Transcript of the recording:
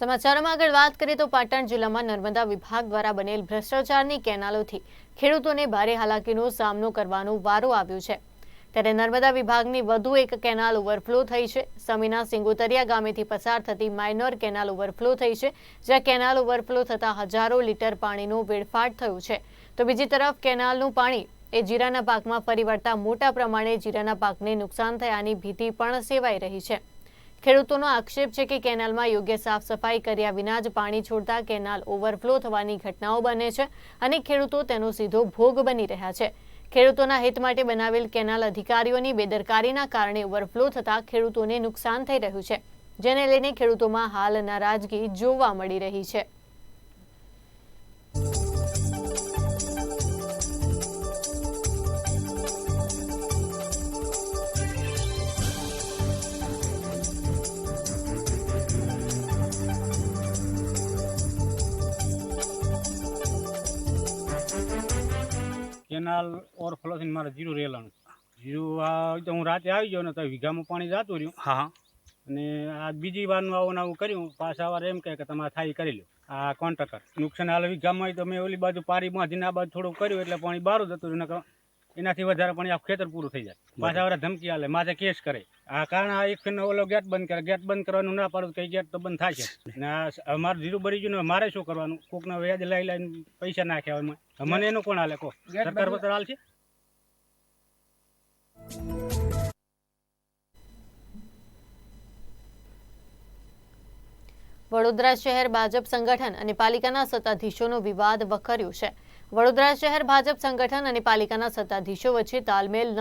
સમાચારોમાં આગળ વાત કરીએ તો પાટણ જિલ્લામાં નર્મદા વિભાગ દ્વારા બનેલ ભ્રષ્ટાચારની કેનાલોથી ખેડૂતોને ભારે હાલાકીનો સામનો કરવાનો વારો આવ્યો છે. ત્યારે નર્મદા વિભાગની વધુ એક કેનાલ ઓવરફ્લો થઈ છે. સમીના સિંગોતરિયા ગામેથી પસાર થતી માઇનોર કેનાલ ઓવરફ્લો થઈ છે, જ્યાં કેનાલ ઓવરફ્લો થતાં હજારો લીટર પાણીનો વેડફાટ થયો છે. તો બીજી તરફ કેનાલનું પાણી એ જીરાના પાકમાં ફરી વળતા મોટા પ્રમાણે જીરાના પાકને નુકસાન થયાની ભીતિ પણ સેવાઈ રહી છે. ખેડૂતોનો આક્ષેપ છે કે કેનાલમાં યોગ્ય સાફ સફાઈ કર્યા વિના જ પાણી છોડતા કેનાલ ઓવરફ્લો થવાની ઘટનાઓ બને છે અને ખેડૂતો તેનો સીધો ભોગ બની રહ્યા છે. ખેડૂતોના હિત માટે બનાવેલ કેનાલ અધિકારીઓની બેદરકારીના કારણે ઓવરફ્લો થતા ખેડૂતોને નુકસાન થઈ રહ્યું છે, જેને લઈને ખેડૂતોમાં હાલ નારાજગી જોવા મળી રહી છે. કેનાલ ઓવરફ્લો થઈને મારે જીરું રેલાનું જીરું આ તો હું રાતે આવી ગયો ને તો વીઘામાં પાણી જતું રહ્યું. હા હા. અને આ બીજી વારનું આવું ને આવું કર્યું. પાછા વાર એમ કહે કે તમારે થાય કરી લો આ કોન્ટ્રાક્ટર નુકસાન હાલ વીઘામાં તો મેં ઓલી બાજુ પારી બાંધીને આ બાજુ થોડું કર્યું એટલે પાણી બહાર જતું રહ્યું નકર એનાથી વધારે પણ આ ખેતર પૂરું થઈ જાય. પાછા વાળા ધમકી આલે માથે કેસ કરે. આ કારણ આ એક ફેરનો ઓલો ગેટ બંધ કરે. ગેટ બંધ કરવાનું ના પાડું કઈ ગેટ તો બંધ થાય છે. ને આ સ- ભરી ગયું ને મારે શું કરવાનું? કોકના વ્યાજ લઈ લઈને પૈસા નાખ્યા હોય મને એનું કોણ હાલે કહો. સરકાર પત્ર હાલ છે વડોદરા શહેર ભાજપ સંગઠન અને પાલિકાના સત્તાધીશોનો વિવાદ વકર્યો છે. વડોદરા શહેર ભાજપ સંગઠન અને પાલિકાના સત્તાધીશો વચ્ચે તાલમેલ ન